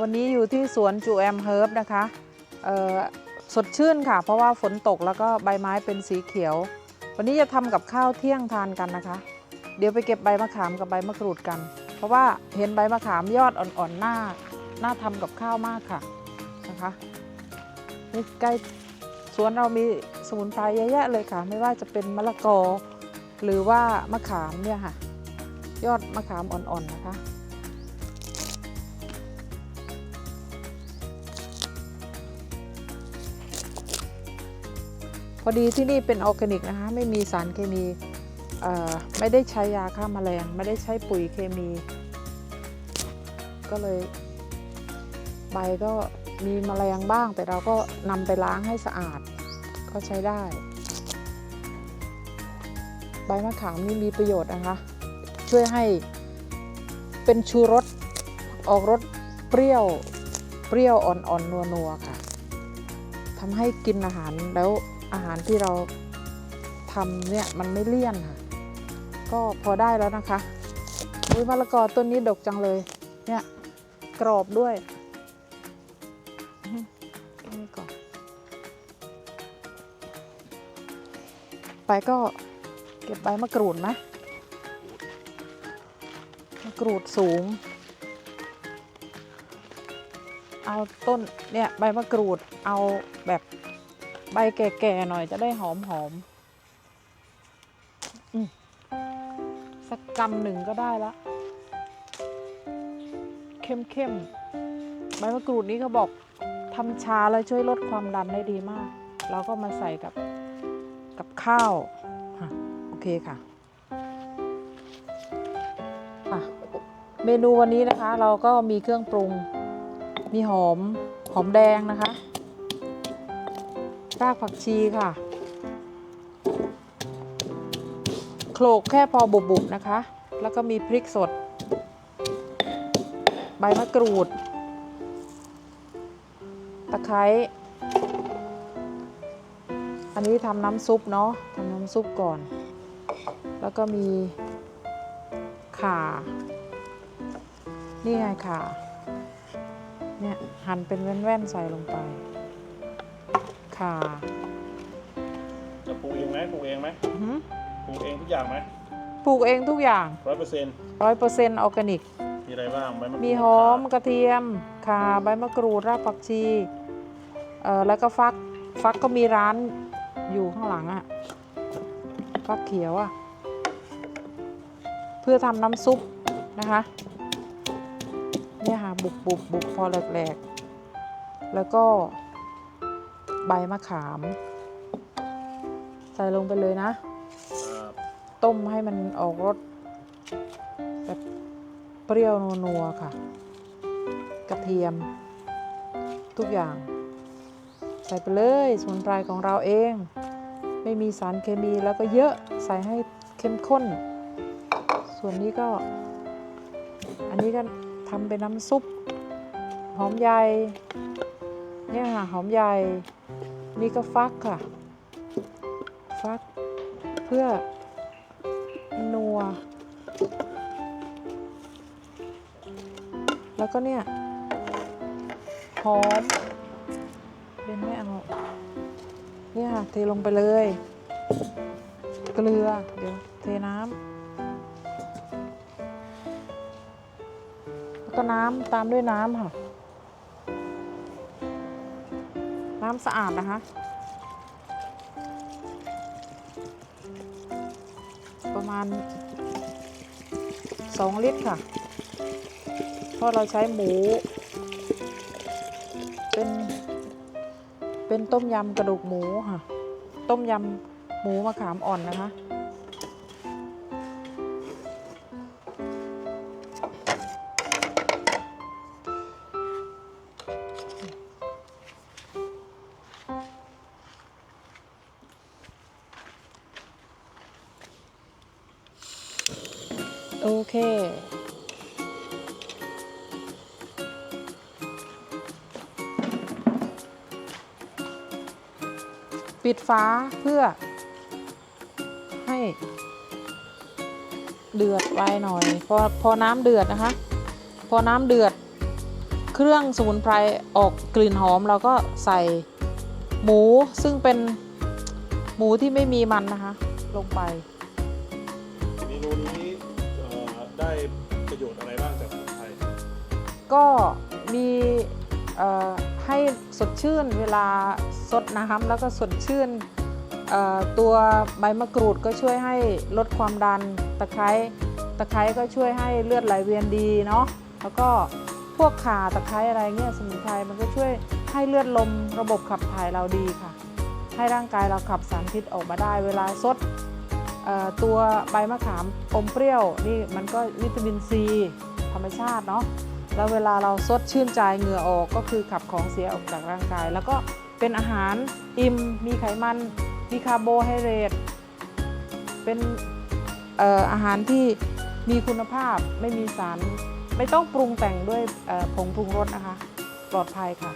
วันนี้อยู่ที่สวนจูแอมเฮิร์บนะคะสดชื่นค่ะ เพราะว่าฝนตกแล้วก็ใบไม้เป็นสีเขียว วันนี้จะทำกับข้าวเที่ยงทานกันนะคะ เดี๋ยวไปเก็บใบมะขามกับใบมะกรูดกัน เพราะว่าเห็นใบมะขามยอดอ่อนๆหน้าน่าทำกับข้าวมากค่ะนะคะนี่ใกล้สวนเรามีสมุนไพรเยอะแยะเลยค่ะ ไม่ว่าจะเป็นมะละกอ หรือว่ามะขามเนี่ยค่ะ ยอดมะขามอ่อนๆนะคะ พอดีที่นี่เป็นออร์แกนิกนะคะ ไม่มีสารเคมีไม่ได้ใช้ยาฆ่าแมลง ไม่ได้ใช้ปุ๋ยเคมี ก็เลยใบก็มีแมลงบ้าง แต่เราก็นำไปล้างให้สะอาด ก็ใช้ได้ ใบมะขามนี่มีประโยชน์นะคะ ช่วยให้เป็นชูรสออกรสเปรี้ยวเปรี้ยวอ่อนๆนัวๆค่ะทำให้กินอาหารแล้ว อาหารที่เราทำเนี่ยมันไม่เลี่ยนค่ะ ก็พอได้แล้วนะคะอุ้ยมะละกอต้นนี้ดกจังเลย เนี่ยกรอบด้วยนี่ก่อนไปก็เก็บใบมะกรูดไหมมะกรูดสูง เอาต้นเนี่ยใบมะกรูดเอาแบบ ใบแก่ๆหน่อยจะได้หอมๆอืมสักกำหนึ่งก็ได้ละ เข้มๆใบมะกรูดนี้เขาบอกทำชาแล้วช่วยลดความดันได้ดีมาก เราก็มาใส่กับกับข้าวโอเคค่ะอะเมนูวันนี้นะคะ เราก็มีเครื่องปรุง มีหอมหอมแดงนะคะ รากผักชีค่ะ โขลกแค่พอบุบๆนะคะ แล้วก็มีพริกสด ใบมะกรูด ตะไคร้อันนี้ทำน้ำซุปเนาะทำน้ำซุปก่อน แล้วก็มีข่า นี่ไงข่า เนี่ยหั่นเป็นแว่นๆใส่ลงไป ข่าจะปลูกเองไหมปลูกเองไหมอื้อหือปลูกเองทุกอย่างไหมปลูกเองทุกอย่างร้อยเปอร์เซ็นต์ร้อยเปอร์เซ็นต์ออร์แกนิก มีอะไรบ้างใบมะกรูดมีหอมกระเทียมข่าใบมะกรูดรากผักชีเอ่อแล้วก็ฟักฟักก็มีร้านอยู่ข้างหลังอะฟักเขียวอะเพื่อทำน้ำซุปนะคะเนี่ยค่ะบุบบุบบุบพอแหลกๆ แล้วก็ ใบมะขาม ใส่ลงไปเลยนะอ่าต้มให้มันออกรสแบบเปรี้ยวนัวๆค่ะ กระเทียม ทุกอย่าง ใส่ไปเลยสมุนไพรของเราเอง ไม่มีสารเคมีแล้วก็เยอะใส่ให้เข้มข้น ส่วนนี้ก็ อันนี้ก็ทำเป็นน้ำซุป หอมใหญ่เนี่ยค่ะหอมใหญ่ นี่ก็ฟักค่ะ ฟักเพื่อนัว แล้วก็เนี่ยหอมเป็นไม่เอาเนี่ยค่ะเทลงไปเลย เกลือ เดี๋ยวเทน้ำแล้วก็น้ำตามด้วยน้ำค่ะ น้ำสะอาดนะคะ ประมาณ 2 ลิตรค่ะ เพราะเราใช้หมู เป็น เป็นต้มยำกระดูกหมูค่ะ ต้มยำหมูมะขามอ่อนนะคะ โอเค ปิดฝาเพื่อ ให้ เดือดไวหน่อย พอพอน้ำเดือดนะคะ พอน้ำเดือด เครื่องสมุนไพรออกกลิ่นหอมเราก็ใส่หมูซึ่งเป็นหมูที่ไม่มีมันนะคะ ลงไป เมนูนี้ ได้ประโยชน์อะไรบ้างจากสมุนไพรก็มีให้สดชื่นเวลาสดน้ำแล้วก็สดชื่นตัวใบมะกรูดก็ช่วยให้ลดความดันตะไคร้ตะไคร้ก็ช่วยให้เลือดไหลเวียนดีเนาะแล้วก็พวกข่าตะไคร้อะไรเงี้ยสมุนไพรมันก็ช่วยให้เลือดลมระบบขับถ่ายเราดีค่ะ ให้ร่างกายเราขับสารพิษออกมาได้เวลาซด ตัวใบมะขามอมเปรี้ยวนี่มันก็วิตามินซีธรรมชาติเนาะแล้วเวลาเราซดชื่นใจเหงื่อออกก็คือขับของเสียออกจากร่างกาย แล้วก็เป็นอาหารอิ่มมีไขมัน มีคาร์โบไฮเดรตเป็นออาหารที่มีคุณภาพไม่มีสาร ไม่ต้องปรุงแต่งด้วยผงปรุงรสนะคะ ปลอดภัยค่ะ